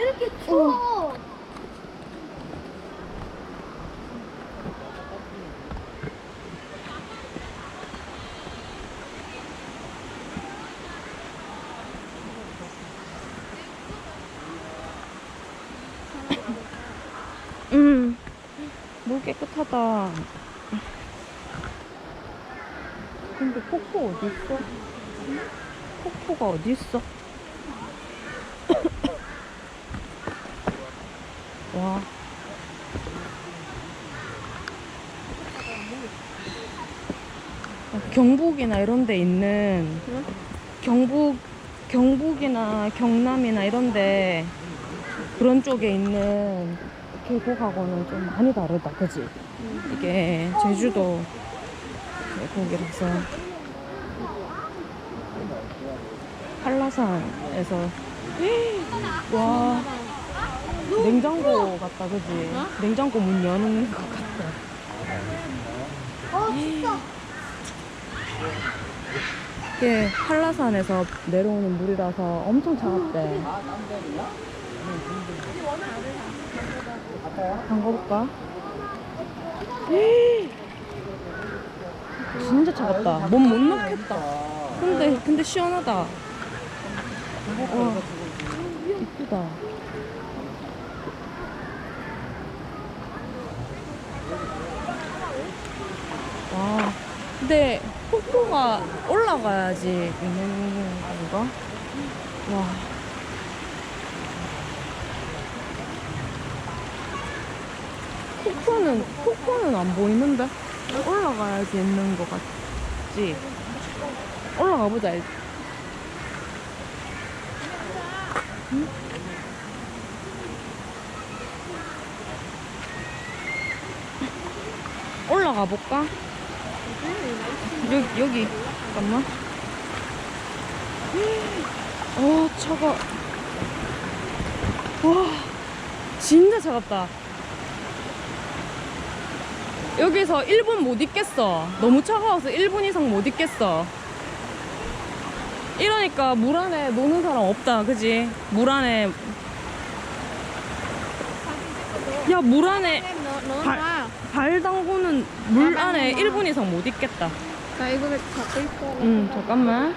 왜 이렇게 추워? 음, 물 깨끗하다. 근데 폭포 어디 있어? 폭포가 어디 있어? 와. 경북이나 이런 데 있는 경북 경북이나 경남이나 이런 데 그런 쪽에 있는 계곡하고는 좀 많이 다르다, 그지? 이게 제주도 계곡이라서. 한라산에서. 와 냉장고 같다, 그지? 냉장고 문 여는 것 같다. 어, 진짜. 이게 한라산에서 내려오는 물이라서 엄청 차갑대. 담가볼까? 진짜 차갑다. 몸 못 넣겠다. 근데 근데 시원하다. 와, 이쁘다. 와, 근데 폭포가 올라가야지 있는 건가? 와. 폭포는 폭포는 안 보이는데 올라가야지 있는 것 같지. 올라가 보자. 응? 올라가 볼까? 여기 여기 잠깐만. 어 차가. 와 진짜 차갑다. 여기서 1분 못 있겠어. 너무 차가워서 1분 이상 못 있겠어. 이러니까 물 안에 노는 사람 없다, 그지? 물 안에. 야, 물 안에 너, 발, 너나. 발 담그는 물 안에 1분 이상 못 있겠다. 나 이거 갖고 있어. 응, 잠깐만.